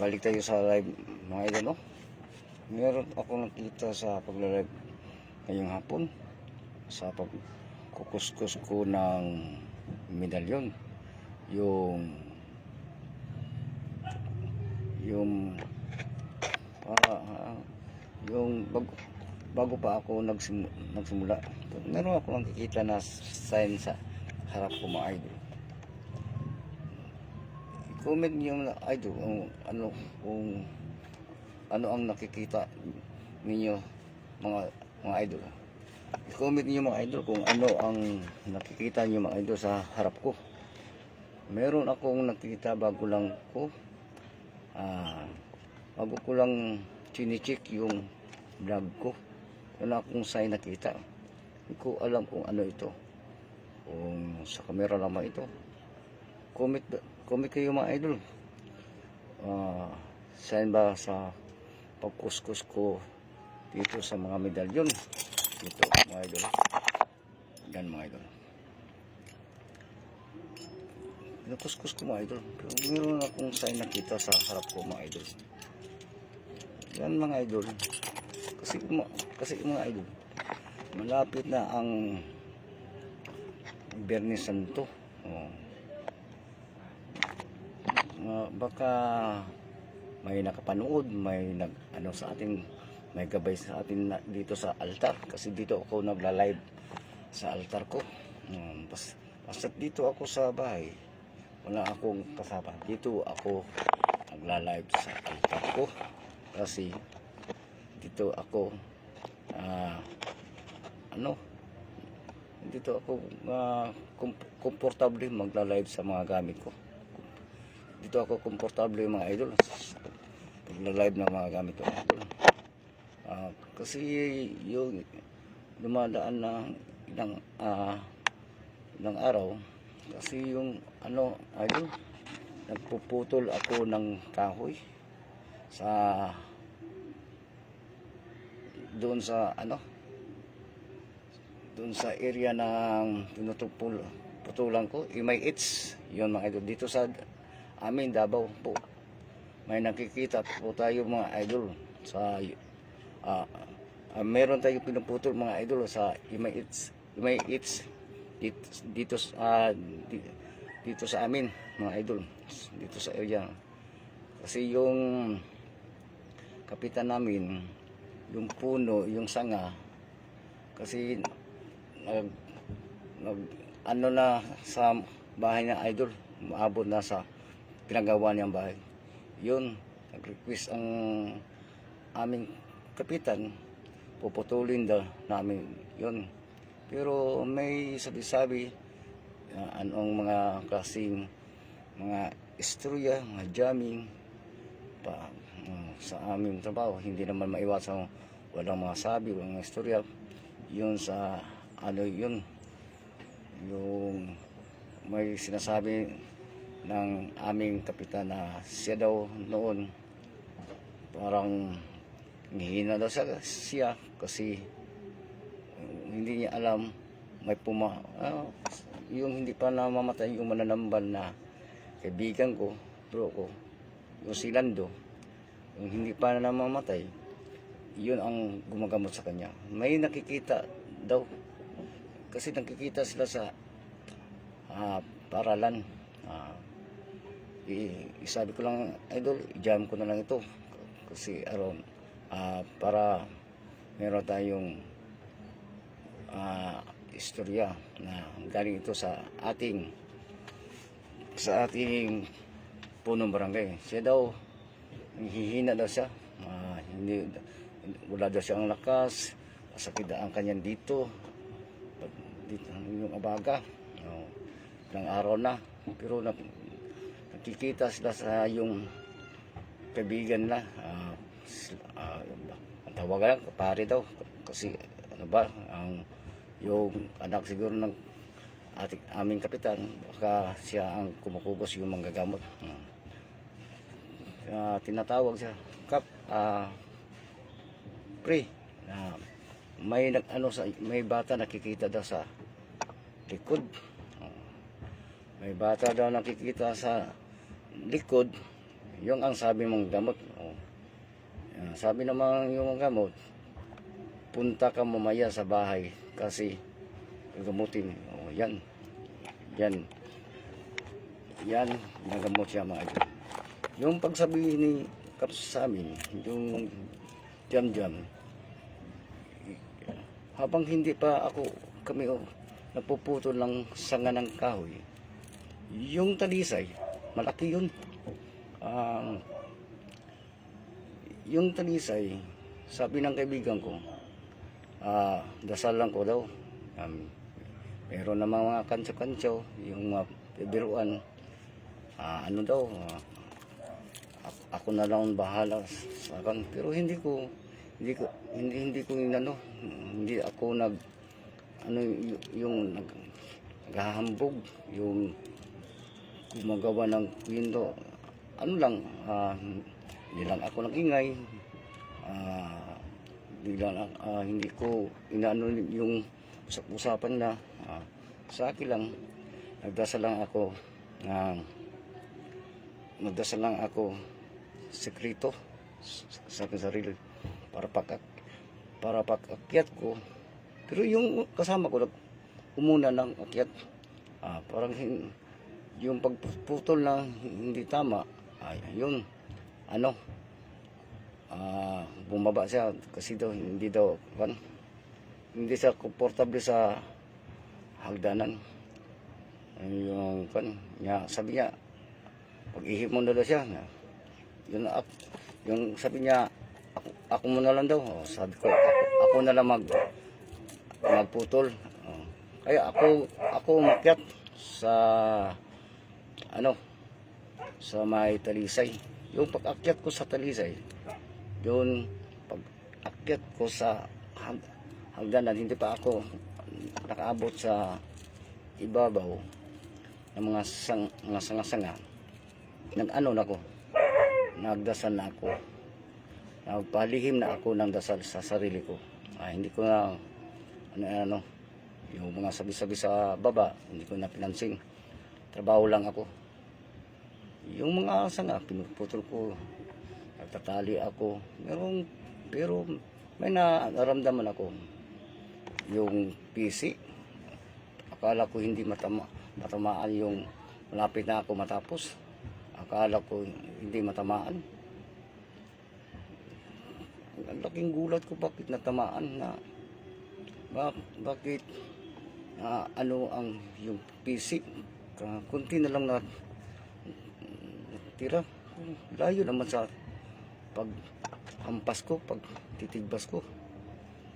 balik tayo sa live mga idol no meron ako nakita sa pagla-live ngayong hapon sa pagkukuskus ko ng medalyon. Yung yung para ah, yung bago, bago pa ako nagsim, nagsimula. Meron ako nakikita na sign sa harap ko mga idol comment niyo na idol kung ano kung ano ang nakikita ninyo mga mga idol. I-comment niyo mga idol kung ano ang nakikita niyo mga idol sa harap ko. Meron akong nakikita bago lang ko. Ah bago ko lang chinicheck yung vlog ko. Wala akong sign nakita. Hindi ko alam kung ano ito. Kung sa camera lamang ito. Comment comment kayo mga idol ah sign ba sa pagkuskus ko dito sa mga medalyon dito mga idol yan mga idol Nakuskus ko mga idol. Pero meron akong sign nakita sa harap ko mga idol. Yan mga idol. Kasi, kasi mga idol, malapit na ang Bernie Santo. Oh. Baka may nakapanood, may nag ano sa ating may gabay sa atin na, dito sa altar. Kasi dito ako nagla-live sa altar ko. Um, bas, basta dito ako sa bahay. Wala akong kasama. Dito ako nagla-live sa altar ko. Kasi dito ako ah, ano dito ako uh, komportable magla-live sa mga gamit ko dito ako komportable mga idol. Magla-live ng mga gamit ko. Ah, kasi yung dumadaan na ilang ah, ilang araw kasi yung ano ayun nagpuputol ako ng kahoy sa doon sa ano doon sa area ng pinutupul putulan ko. Imay its yun mga idol. Dito sa amin Davao po. May nakikita po tayo mga idol sa ah ah, meron tayong pinuputol mga idol sa imay its imay dito, dito sa di- dito sa amin mga idol dito sa area. Kasi yung kapitan namin yung puno yung sanga kasi nag, nag ano na sa bahay ng idol maabot na sa pinagawa niyang bahay yun nag-request ang aming kapitan puputulin daw namin yun pero may sabi-sabi uh, anong mga klaseng mga istorya, mga jamming pa uh, sa aming trabaho. Hindi naman maiwasan walang mga sabi, walang istorya. Yun sa ano yun, yung may sinasabi ng aming kapitan na siya daw noon. Parang hihina daw siya, siya kasi hindi niya alam may puma ah, yung hindi pa namamatay yung mananambal na kaibigan ko bro ko yung si Lando yung hindi pa namamatay yun ang gumagamot sa kanya. May nakikita daw kasi nakikita sila sa ah, paralan ah, i- isabi ko lang idol i-jam ko na lang ito kasi aron ah, para meron tayong ah, istorya na galing ito sa ating sa ating punong barangay. Siya daw hihina daw siya. Ah, hindi wala daw siyang lakas. Masakit daw ang kanyang dito. Dito yung abaga. Oh, ilang araw na. Pero na, nakikita sila sa yung kaibigan. Ah, sila- ah, ang tawagan kapare daw. Kasi ano ba, ang yung anak siguro ng ating aming kapitan baka siya ang kumukugos yung manggagamot hmm. Ah, tinatawag siya kap ah pre ah, may nag ano sa may bata nakikita daw sa likod Ah, may bata daw nakikita sa likod yung ang sabi mong gamot. Oh. Sabi naman yung gamot, punta ka mamaya sa bahay kasi gamutin. Oh, yan. Yan. Yan, nagamot siya mga idol. Yung pagsabihin ni Kaps sa amin, yung jam-jam, habang hindi pa ako kami oh, napuputol ng sanga ng kahoy, yung talisay, malaki yun. Ah, yung talisay, sabi ng kaibigan ko, ah, dasal lang ko daw. Um, meron na mga kantso-kantso, yung mga biruan, ah, ano daw, ah, ako, na lang ang bahala sa akin. Pero hindi ko, hindi ko, hindi, hindi ko inano, hindi ako nag, ano, y- yung nag, naghahambog, yung gumagawa ng kwento. Ano lang, ah, hindi lang ako nag-ingay. Ah, hindi ah, hindi ko inaano yung usap-usapan na. ah, sa akin lang, nagdasal lang ako ng nagdasal lang ako sekreto sa- aking sarili para pag para pag-akyat ko pero yung kasama ko umuna ng akyat ah, parang hin- yung pagputol na hindi tama ay yun ano? Ah, bumaba siya kasi daw hindi daw kan hindi siya komportable sa hagdanan. Yung kan niya sabi niya pag ihip mo na daw siya yun up yung sabi niya ako, ako mo na lang daw. Oh, sabi ko ako, ako na lang mag magputol. Oh. kaya ako ako umakyat sa ano sa may talisay. Yung pag-akyat ko sa talisay yun pag-akyat ko sa hag, hagdanan hindi pa ako nakaabot sa ibabaw ng mga sang mga sanga-sanga nag-ano na ako nagdasal na ako. Nagpalihim na ako ng dasal sa sarili ko. Ah, hindi ko na ano ano yung mga sabi-sabi sa baba hindi ko na pinansin. Trabaho lang ako yung mga sanga pinuputol ko nagtatali ako. Merong pero may naramdaman ako. Yung PC akala ko hindi matama matamaan yung malapit na ako matapos. Akala ko hindi matamaan. Ang laking gulat ko bakit natamaan na? Bak, bakit ah, ano ang yung PC? Kunti na lang na tira layo naman sa pag hampas ko pag titigbas ko.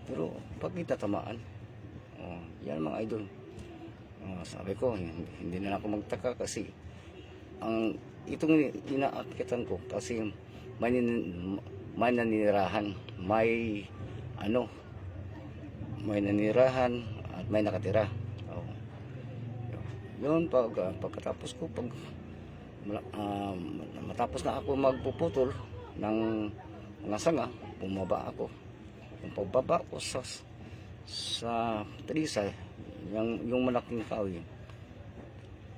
Pero bakit natamaan oh, yan mga idol. Oh, sabi ko hindi, na ako magtaka kasi ang itong inaakyatan ko kasi may, may nanirahan may ano may nanirahan at may nakatira. Oh. yun pag pagkatapos ko pag ah, matapos na ako magpuputol ng mga sanga bumaba ako. Yung pagbaba ko sa sa Teresa yung, yung malaking kahoy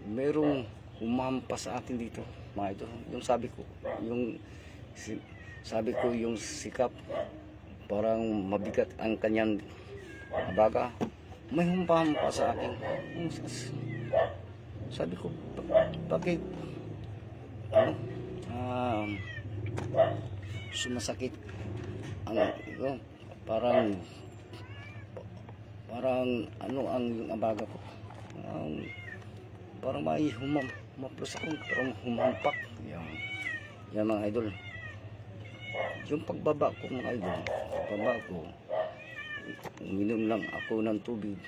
merong humampas sa akin dito mga ito yung sabi ko yung si, sabi ko yung sikap parang mabigat ang kanyang baga. May humampas sa akin. Sabi ko "Ba- bakit ano? Um, sumasakit. Ang yung, parang parang ano ang yung abaga ko? Parang parang may humam humaplos ako parang humampak. Yan yan mga idol. Yung pagbaba ko mga idol pagbaba ko uminom lang ako ng tubig.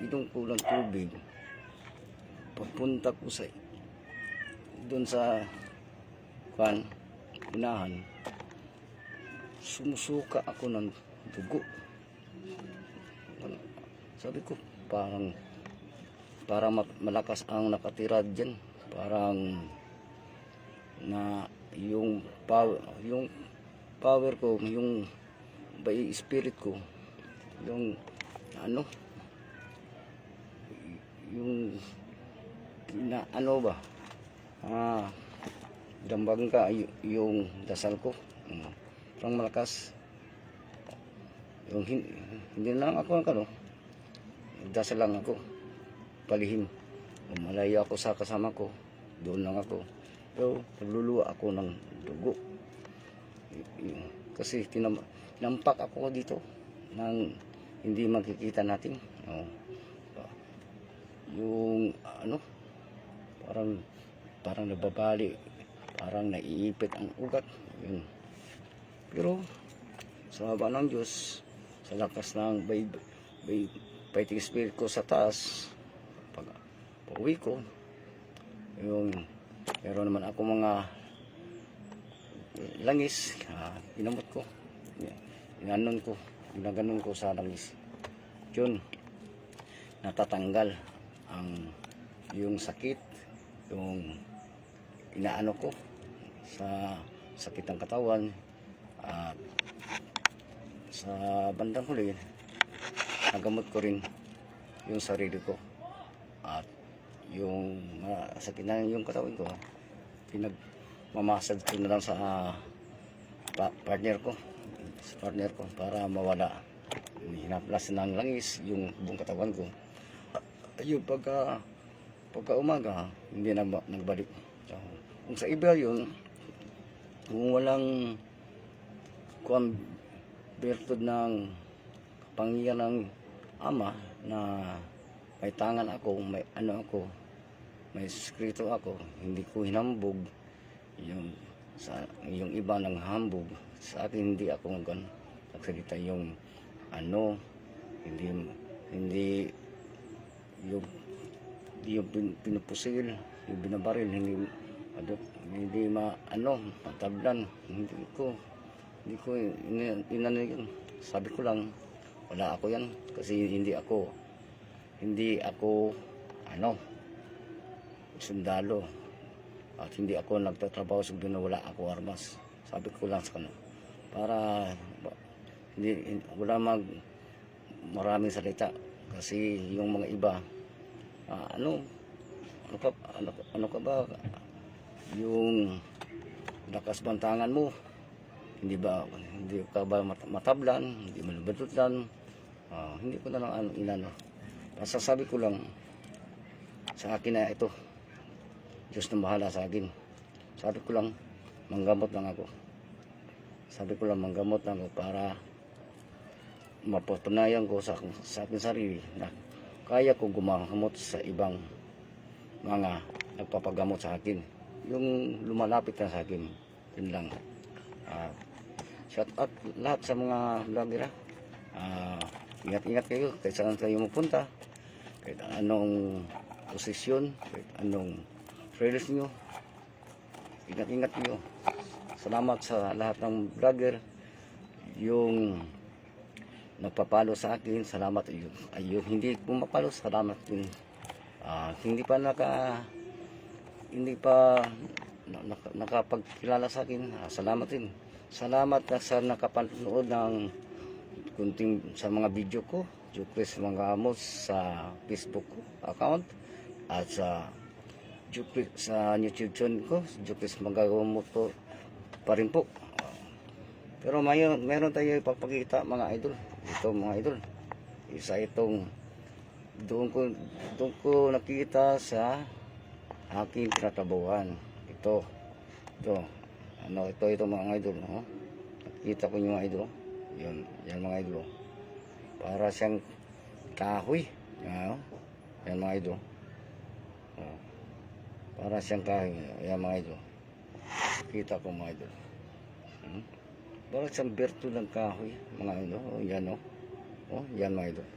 Inom ko ng tubig papunta ko sa doon sa kan unahan sumusuka ako ng dugo. Sabi ko parang ma- malakas ang nakatira diyan parang na yung power yung power ko yung by spirit ko yung ano yung na ano ba ah dambang ka yung dasal ko. Mm. Parang malakas. Yung hin- hindi lang ako ang ano, dasal lang ako. Palihim. Malayo ako sa kasama ko. Doon lang ako. Pero pagluluwa ako ng dugo. Kasi tinam- tinampak ako dito ng hindi makikita natin. Oh. Yung ano, parang parang nababali, parang naiipit ang ugat. Yun. Pero sa haba ng Diyos, sa lakas ng bay, bay, fighting spirit ko sa taas, pag pauwi ko, yung meron naman ako mga langis, uh, inamot ko, inanon ko, ginaganon ko sa langis. Yun, natatanggal ang yung sakit, yung inaano ko sa sakit ng katawan at sa bandang huli nagamot ko rin yung sarili ko at yung mga sakit na yung katawan ko pinagmamasad ko na lang sa pa- partner ko sa partner ko para mawala. Hinaplas ng langis yung buong katawan ko. Yung pagka pagka umaga hindi na ba- nagbalik kung sa iba yun kung walang virtud ng kapangyarihan ng ama na may tangan ako, may ano ako, may skrito ako, hindi ko hinambog yung sa yung iba ng hambog sa akin hindi ako gan nagsalita yung ano hindi hindi yung yung pin, pinupusil yung binabaril hindi ano, hindi ma ano matablan. Hindi ko hindi ko in, inano sabi ko lang wala ako yan. Kasi hindi ako hindi ako ano sundalo. At hindi ako nagtatrabaho sa gobyerno wala ako armas. Sabi ko lang sa kanila para hindi, hin- wala mag maraming salita. Kasi yung mga iba ah, ano ano ka ano, ano ka ba yung lakas bantangan mo hindi ba hindi ka ba mat- matablan hindi mo nabatutan Ah, hindi ko na lang ano inano. Basta sabi ko lang sa akin na ito Diyos na bahala sa akin. Sabi ko lang manggamot lang ako. Sabi ko lang manggamot lang ako para mapatunayan ko sa, sa akin sarili na kaya ko gumagamot sa ibang mga nagpapagamot sa akin yung lumalapit na sa akin yun lang. Ah, shout out lahat sa mga vlogger ah. Ingat-ingat kayo kahit saan kayo mapunta kahit anong posisyon kahit anong trails nyo. Ingat-ingat kayo. Salamat sa lahat ng vlogger yung nagpapalo sa akin salamat. Ayun, ayun hindi pumapalo salamat din. Ah, hindi pa naka hindi pa na- naka- nakapagkilala sa akin. Ah, salamat din. Salamat na sa nakapanood ng kunting sa mga video ko. Jukris Mangamos sa Facebook account. At sa Jukris sa YouTube channel ko Jukris Mangamos po pa rin po. Pero may meron tayo ipapakita mga idol. Ito mga idol. Isa itong doon ko doon ko nakita sa aking tinatabuhan ito. Ito. Ano ito ito mga idol no? nakita ko yung mga idol. Yun yan mga idol para siyang kahoy yan, oh. yan mga idol. Oh. para siyang kahoy. Yan mga idol. Kita ko mga idol. Hmm? para siyang berto ng kahoy mga idol. Oh, yan oh. oh yan mga idol.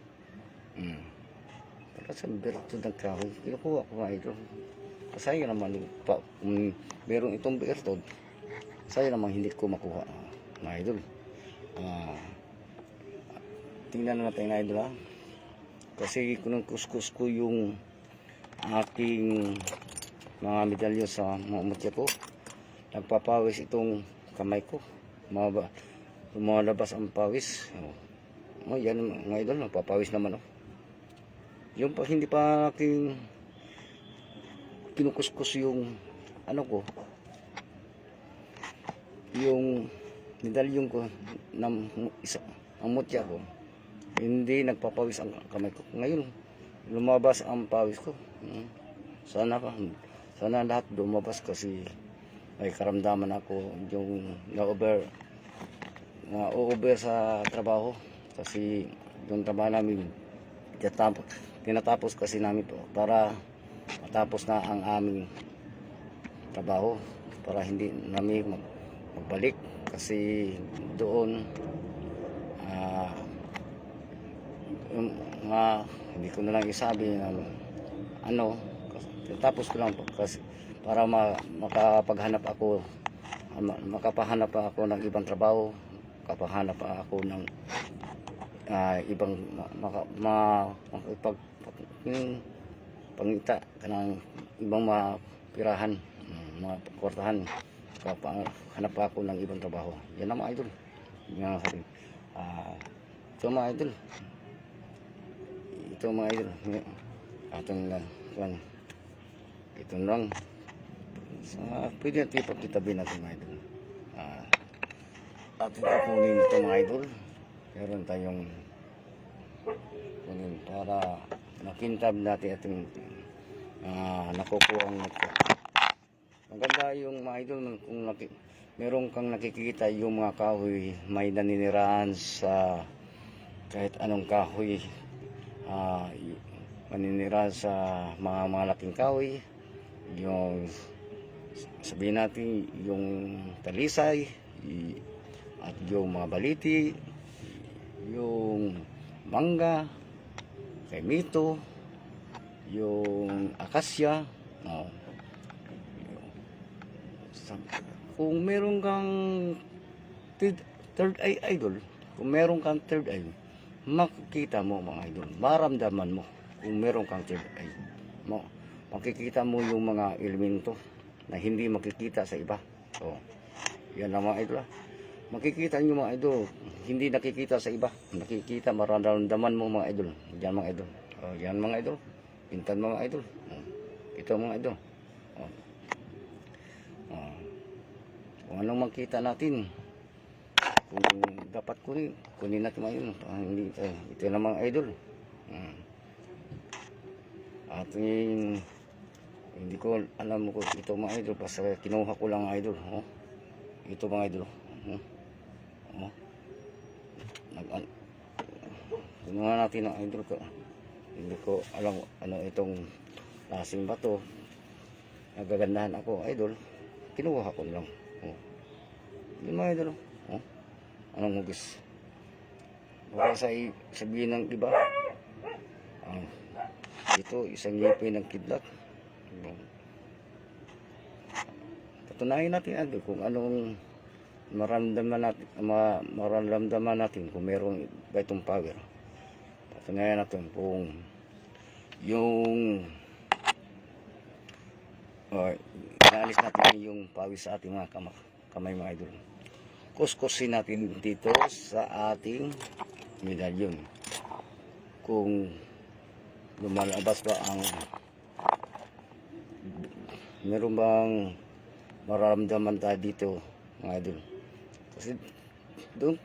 Hmm. para siyang berto ng kahoy. Kinukuha ko mga idol Sayang naman pa, kung merong itong bertod, sayang naman hindi ko makuha. Mga idol. Ah, tingnan natin mga idol ha. Kasi kung kuskus ko yung aking mga medalyo sa mga mutya ko, nagpapawis itong kamay ko. Mga, lumalabas ang pawis. Oh. Oh, yan mga idol, nagpapawis naman oh. Yung pa, hindi pa aking kinukuskus yung ano ko yung medalyon ko ng isa, ang mutya ko, hindi nagpapawis ang kamay ko. Ngayon, lumabas ang pawis ko. Mm. Sana pa, sana lahat lumabas kasi may karamdaman ako yung na-over na over sa trabaho kasi yung trabaho namin tinatapos kasi namin to para matapos na ang aming trabaho para hindi namin mag, magbalik kasi doon ah yung mga hindi ko na lang isabi na ano kasi- tapos ko lang kasi para ma, makapaghanap ako ma- makapahanap pa ako ng ibang trabaho makapahanap pa ako ng ah, ibang ma- ma, makipag yung pangita kanang ibang mga pirahan mm, mga kwartahan Kapa, hanap ako ng ibang trabaho. Yan ang mga idol. Ang sabi. Ah ito mga idol. Ito mga idol. Atong lang kuan ito lang. Sa pwede natin ipagkitabi natin mga idol. Ah atin kukunin ito mga idol. Meron tayong kunin para makintab natin ating ah nakukuha ang maganda yung mga idol kung naki, meron kang nakikita yung mga kahoy may naninirahan sa kahit anong kahoy ah y- maninirahan sa mga malaking kahoy yung sabihin natin yung talisay at yung mga baliti yung mangga kay mito yung akasya no. Kung meron kang third, eye idol kung meron kang third eye makikita mo mga idol maramdaman mo kung meron kang third eye mo makikita mo yung mga elemento na hindi makikita sa iba so yan ang mga idol ah. Makikita nyo mga idol hindi nakikita sa iba nakikita mararamdaman mo mga idol yan mga idol oh, yan mga idol pintan mga idol oh, ito mga idol oh. Oh. kung anong makita natin kung dapat kunin kunin natin mga idol Ah, hindi, eh, ito na mga idol Hmm. ating hindi ko alam ko ito mga idol basta kinuha ko lang idol oh. ito mga idol oh. Oh. Nag an kinuha natin ang idol ko hindi ko alam ano itong lasing bato. Nagagandahan ako. Idol kinuha ko lang. Oh. yun mga idol oh. anong hugis? Baka sa sabihin ng iba ah, ito isang ngipin ng kidlat. Patunayan natin ano, kung anong maramdaman natin, ma, maramdaman natin kung merong itong power. Patunayan natin kung yung uh, inaalis natin yung pawis sa ating mga kama, kamay mga idol. Kuskusin natin dito sa ating medalyon. Kung lumalabas ba ang meron bang mararamdaman tayo dito mga idol kasi doon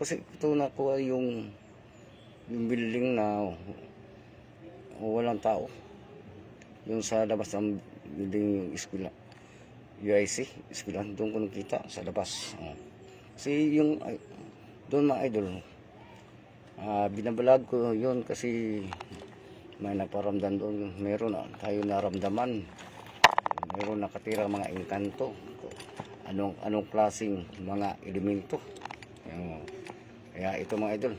kasi ito nakuha yung yung building na walang tao. Yung sa labas ng building yung eskwela UIC eskwela doon ko nakita sa labas. Oh. kasi yung doon mga idol ah binabalag ko yun kasi may nagparamdam doon. Meron na tayo naramdaman. Meron nakatira mga engkanto. Anong anong klaseng mga elemento? Yan. kaya ito mga idol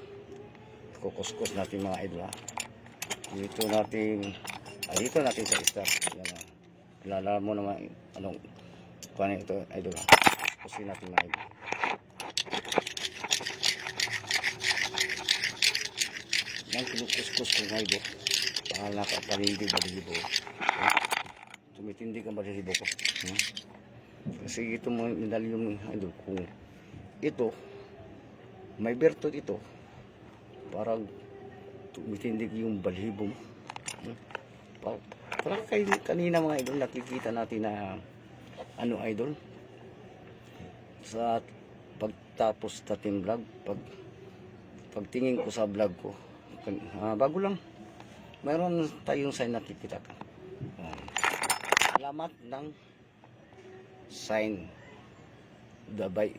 kukuskus natin mga idol ha. Dito natin ah, dito natin sa star yan ha. Kilala mo naman anong kuha ito idol ha. Kusin natin mga idol. Yan kinukuskus ko mga idol. Para nakapaligid balibo tumitindi ka balibo ko hmm? kasi ito mo medalyon idol kung ito may bertot ito parang tumitindig yung balhibo mo parang, parang kay, kanina mga idol nakikita natin na ano idol? Sa pagtapos natin vlog, pag pagtingin ko sa vlog ko, ah, bago lang, mayroon tayong sign nakikita ka. Ah, alamat ng sign. The by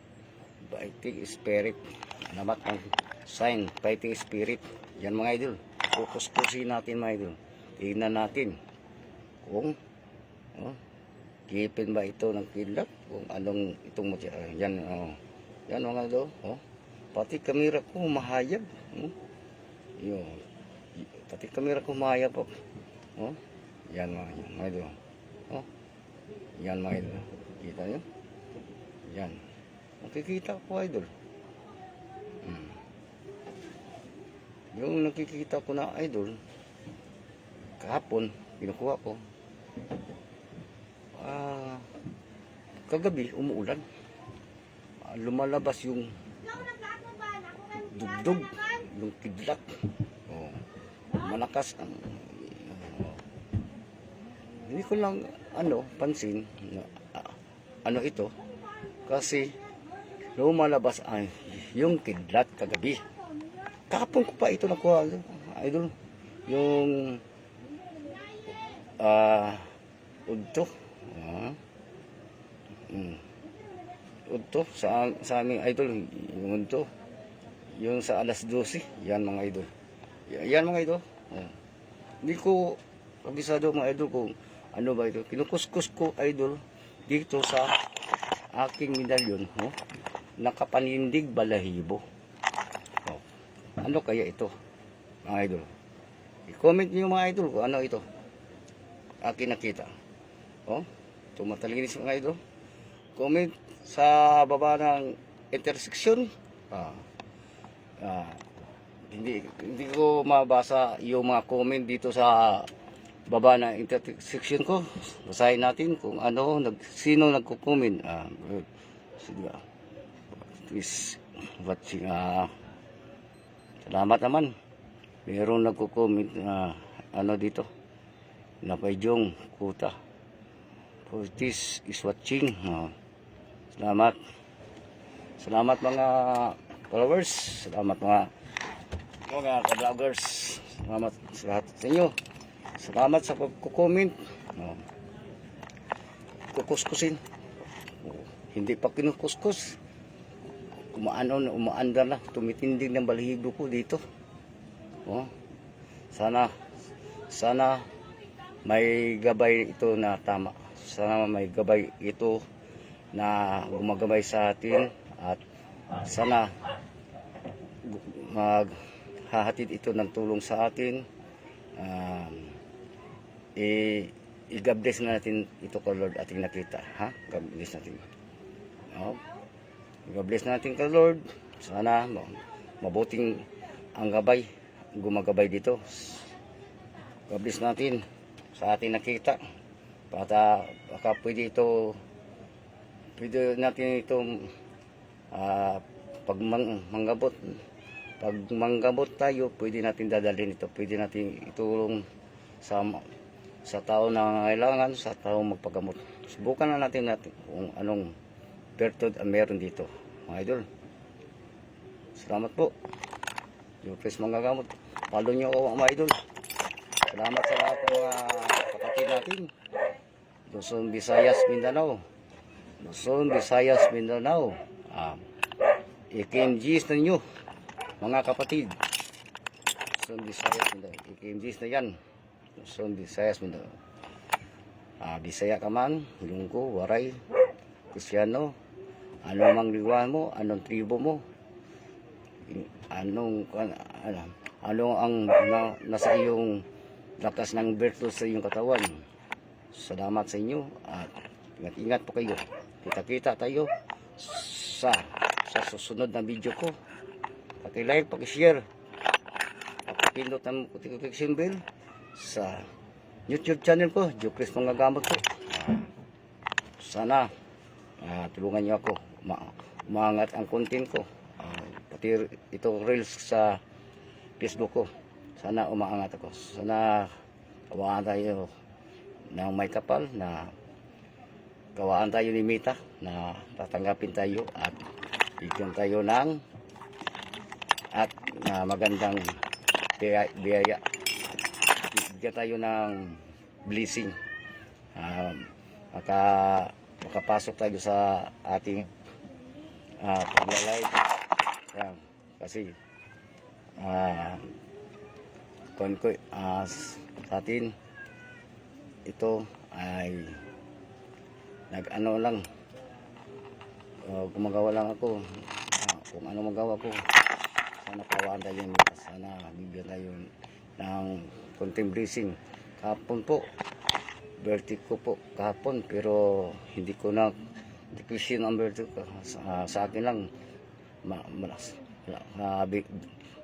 fighting spirit. Alamat ng sign fighting spirit. Yan mga idol. Kukuskusin natin mga idol. Tingnan natin kung oh, kipin ba ito ng kidlat? Kung anong itong mutya ah, yan oh. yan mga idol oh. pati kamera ko mahayag oh. yun. Pati kamera ko mahayag po. Oh. yan mga, mga idol. Oh. yan mga idol. Kita nyo yan. Nakikita ko idol Yung nakikita ko na idol, kahapon, kinukuha ko, ah, kagabi, umuulan. Ah, lumalabas yung dugdug, yung kidlat. Oh, malakas ang, oh. hindi ko lang, ano, pansin, na, ah, ano ito, kasi, lumalabas ang yung kidlat kagabi. Kahapon ko pa ito nakuha, idol. Yung ah udto. Ah. Mm. Sa sa aming idol, yung udto. Yung sa alas 12, yan mga idol. Yan mga idol. Oh. Hindi ko kabisado mga idol kung ano ba ito. Kinukuskus ko idol dito sa aking medalyon. Oh nakapanindig balahibo. Ano kaya ito, mga idol? I-comment niyo mga idol kung ano ito. Akin nakita. Oh, tumatalinis mga idol. Comment sa baba ng intersection. Ah, ah, hindi hindi ko mabasa yung mga comment dito sa baba ng intersection ko. Basahin natin kung ano, nag, sino nagko-comment. Ah. Sige is watching ah salamat naman. Mayroong nagko-comment na ano dito? Na Jong Kuta. For is watching. Ah, salamat. Salamat mga followers. Salamat mga mga ka-vloggers. Salamat sa lahat sa inyo. Salamat sa pagko-comment oh. kukuskusin. Oh, hindi pa kinukuskus umaano na umaandar na. Tumitindig ng balahibo ko dito. Oh. Sana sana may gabay ito na tama. Sana may gabay ito na gumagabay sa atin at sana maghahatid ito ng tulong sa atin. Um, i i-God na natin ito ko Lord ating nakita. Ha? God bless natin. Oh God bless natin ka Lord. Sana ma- mabuting ang gabay, gumagabay dito. God bless natin sa ating nakita. Para baka pwede ito, pwede natin itong ah, pag mang, manggabot, pag manggabot tayo, pwede natin dadalhin ito. Pwede natin itulong sa sa tao na kailangan, sa tao magpagamot. Subukan na natin natin kung anong virtud ang meron dito mga idol. Salamat po. Yung please mga gamot. Follow nyo ako mga idol. Salamat sa lahat ng mga kapatid natin. Luzon, Visayas, Mindanao. Luzon, Visayas, Mindanao. Ah, i-KMGs na nyo mga kapatid. Luzon, Visayas, Mindanao. i-KMGs na yan. Luzon, Visayas, Mindanao. Ah, Bisaya ka man, Ilunggo, Waray Kristyano ano mang liwan mo, anong tribo mo, anong, ano, ano ang na, nasa iyong lakas ng virtus sa iyong katawan. Salamat sa inyo at ingat-ingat po kayo. Kita-kita tayo sa sa susunod na video ko. Paki-like, paki-share. Paki-pindot ang notification bell sa YouTube channel ko, Jupres Mga Gamot ko. Sana ah, tulungan niyo ako ma umangat ang content ko. Ah, pati ito reels sa Facebook ko. Sana umaangat ako. Sana kawahan tayo ng may kapal na gawaan tayo ni Mita na tatanggapin tayo at bigyan tayo ng at na magandang biyaya. bigyan tayo ng blessing. Um, maka makapasok tayo sa ating uh, paglalay. Yan. kasi ah kon ko ah, sa atin ito ay nag ano lang. Uh, gumagawa lang ako. Ah, kung ano magawa ko sana pawaan tayo sana bibigyan tayo ng konting blessing. Kahapon po birthday po kahapon pero hindi ko na sin ang birthday ko. Sa, akin lang ma, malas bi-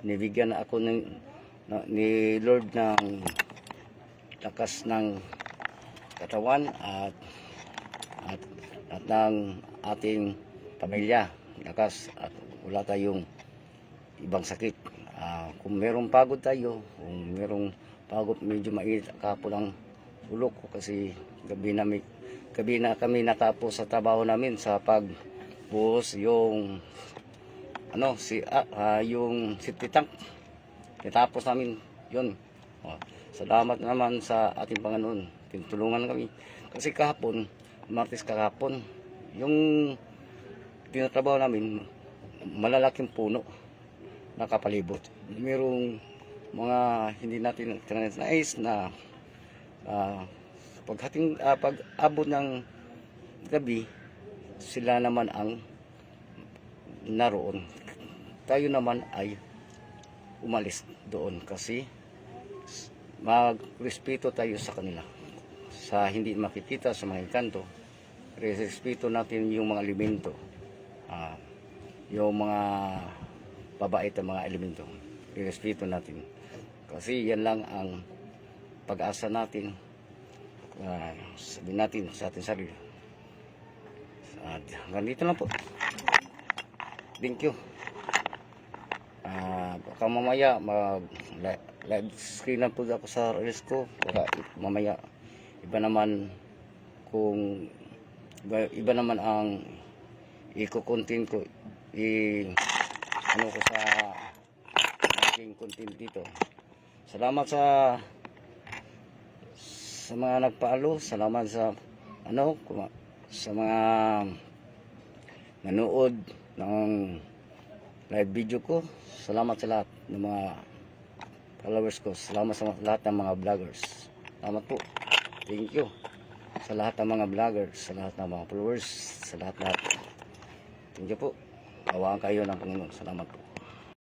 nibigyan na ako ng na- ni Lord ng lakas ng katawan at at at ng ating pamilya. Lakas at wala tayong ibang sakit. Ah, kung merong pagod tayo kung merong pagod medyo mainit kapo lang ulo ko kasi gabi na mi- gabi na kami natapos sa trabaho namin sa pagbuhos yung ano si ah, ah, yung safety tank. Natapos namin yun. Oh, salamat naman sa ating Panginoon. Tinulungan kami. Kasi kahapon martes kahapon yung tinatrabaho namin malalaking puno nakapalibot mayroong mga hindi natin nais na ah, paghating ah, pag abot ng gabi sila naman ang naroon. Tayo naman ay umalis doon kasi magrespeto tayo sa kanila. Sa hindi makikita sa mga kanto respeto natin yung mga elemento. Ah, yung mga babait na mga elemento. Respeto natin. Kasi yan lang ang pag-asa natin uh, sabihin natin sa ating sarili. At hanggang dito lang po. Thank you. Ah, baka mamaya mag li- live screen lang po ako sa reels ko. Baka mamaya iba naman kung iba, iba naman ang iko-content ko i ano ko sa aking content dito. Salamat sa sa mga nagpaalo salamat sa ano sa mga nanood ng live video ko. Salamat sa lahat ng mga followers ko. Salamat sa lahat ng mga vloggers. Salamat po. Thank you. Sa lahat ng mga vloggers sa lahat ng mga followers sa lahat lahat thank you po. Kawaan kayo ng Panginoon. Salamat po.